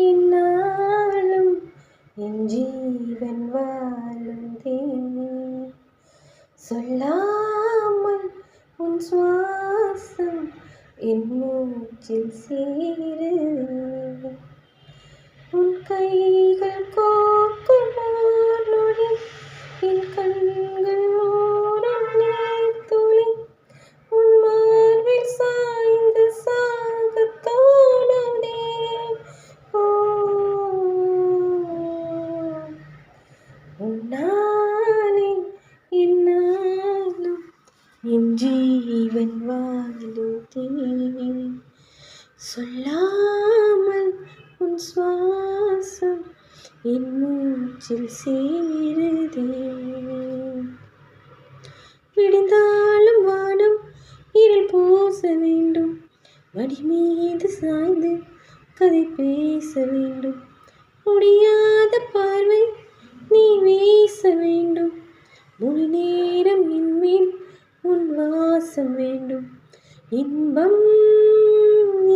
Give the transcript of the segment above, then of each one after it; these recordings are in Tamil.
இந்நாளும் என் ஜீவன் வாழுதே சொல்லாமல் உன் சுவாசம் என் மூச்சில் சேருதே உன் கை ஜீவன் வாழுதே. சொல்லாமல் உன் சுவாசம் என் மூச்சில் சேருதே. விடிந்தாலும் வானம் இருள் பூச வேண்டும். வடி மீது சாய்ந்து கதை பேச வேண்டும். முடியாத பார்வை நீ வீச வேண்டும். முழு நேரம் என்மேல் வாசம் வேண்டும். இன்பம்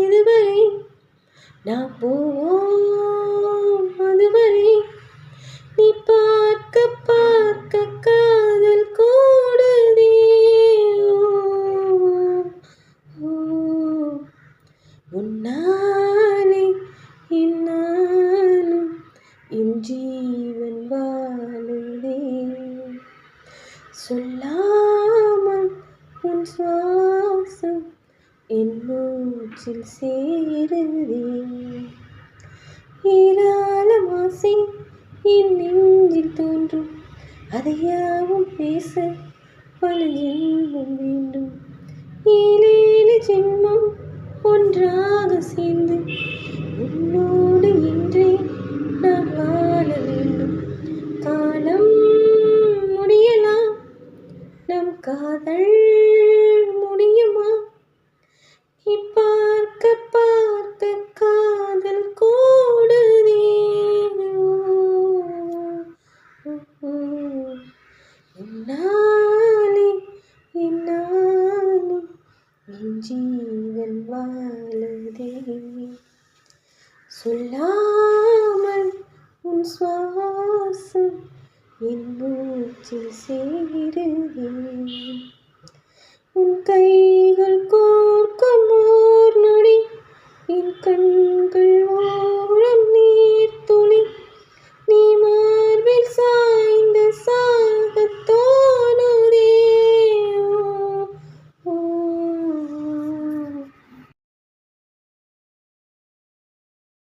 இதுவரை நான் போவோம் அதுவரை. நீ பார்க்க பார்க்க காதல் கூடுதே ஓ, உன்னாலே இந்நாளும் என் ஜீவன் வாழுதே சொல்லா உன் சுவாசம் என் மூச்சில் சேருதே. ஏராளம் ஆசை என் நெஞ்சில் தோன்றும். அதையாவும் பேச பல ஜென்மம் வேண்டும். ஏழேழு ஜென்மம் ஒன்றாக சேர்ந்து உன்னோடு ஜீவன் வாழுதே. சொல்லாமல் உன் சுவாசம் என் மூச்சில் சேருதே உன் கைகள் கோர்க்கும் ஓர் நொடி என் கண்